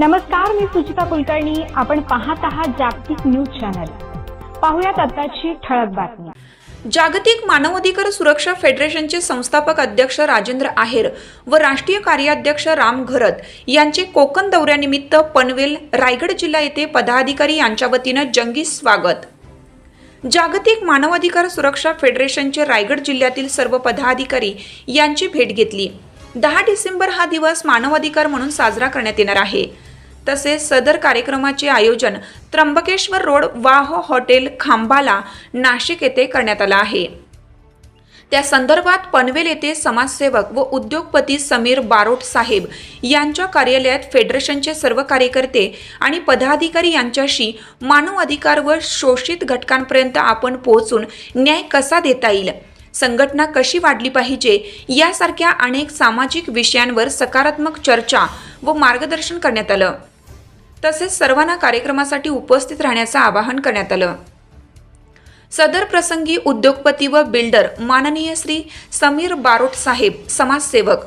नमस्कार मी सुचिता कुलकर्णी. आपण पाहत आहात जागतिक न्यूज चॅनल. पाहुयात आताची ठळक बातमी. जागतिक मानवाधिकार सुरक्षा फेडरेशनचे संस्थापक अध्यक्ष राजेंद्र आहेर व राष्ट्रीय कार्याध्यक्ष राम घरत यांचे कोकण दौऱ्यानिमित्त पनवेल रायगड जिल्हा येथे पदाधिकारी यांच्या वतीनं जंगी स्वागत. जागतिक मानवाधिकार सुरक्षा फेडरेशनचे रायगड जिल्ह्यातील सर्व पदाधिकारी यांची भेट घेतली. दहा डिसेंबर हा दिवस मानवाधिकार म्हणून साजरा करण्यात येणार आहे. तसेच सदर कार्यक्रमाचे आयोजन त्र्यंबकेश्वर रोड वाह हॉटेल खांबाला नाशिक येथे करण्यात आलं आहे. त्या संदर्भात पनवेल येथे समाजसेवक व उद्योगपती समीर बारोट साहेब यांच्या कार्यालयात फेडरेशनचे सर्व कार्यकर्ते आणि पदाधिकारी यांच्याशी मानव अधिकार व शोषित घटकांपर्यंत आपण पोहोचून न्याय कसा देता येईल? संघटना कशी वाढली पाहिजे? यासारख्या अनेक सामाजिक विषयांवर सकारात्मक चर्चा व मार्गदर्शन करण्यात आलं. तसेच सर्वांना कार्यक्रमासाठी उपस्थित राहण्याचं आवाहन करण्यात आलं. सदर प्रसंगी उद्योगपती व बिल्डर माननीय श्री समीर बारोट साहेब समाजसेवक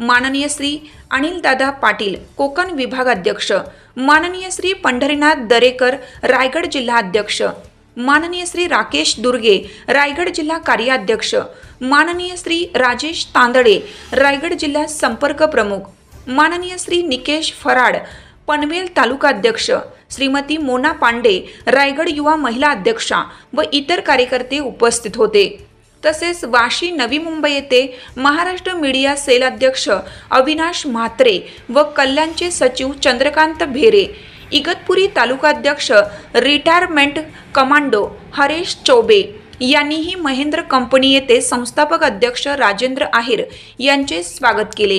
माननीय श्री अनिलदादा पाटील कोकण विभाग अध्यक्ष माननीय श्री पंढरीनाथ दरेकर रायगड जिल्हा अध्यक्ष माननीय श्री राकेश दुर्गे रायगड जिल्हा कार्याध्यक्ष माननीय श्री राजेश तांदळे रायगड जिल्हा संपर्क प्रमुख माननीय श्री निकेश फराड पनवेल तालुकाध्यक्ष श्रीमती मोना पांडे रायगड युवा महिला अध्यक्षा व इतर कार्यकर्ते उपस्थित होते. तसेच वाशी नवी मुंबई येथे महाराष्ट्र मीडिया सेल अध्यक्ष अविनाश म्हात्रे व कल्याणचे सचिव चंद्रकांत भेरे इगतपुरी तालुकाध्यक्ष रिटायरमेंट कमांडो हरेश चौबे यांनीही महेंद्र कंपनी येथे संस्थापक अध्यक्ष राजेंद्र आहेर यांचे स्वागत केले.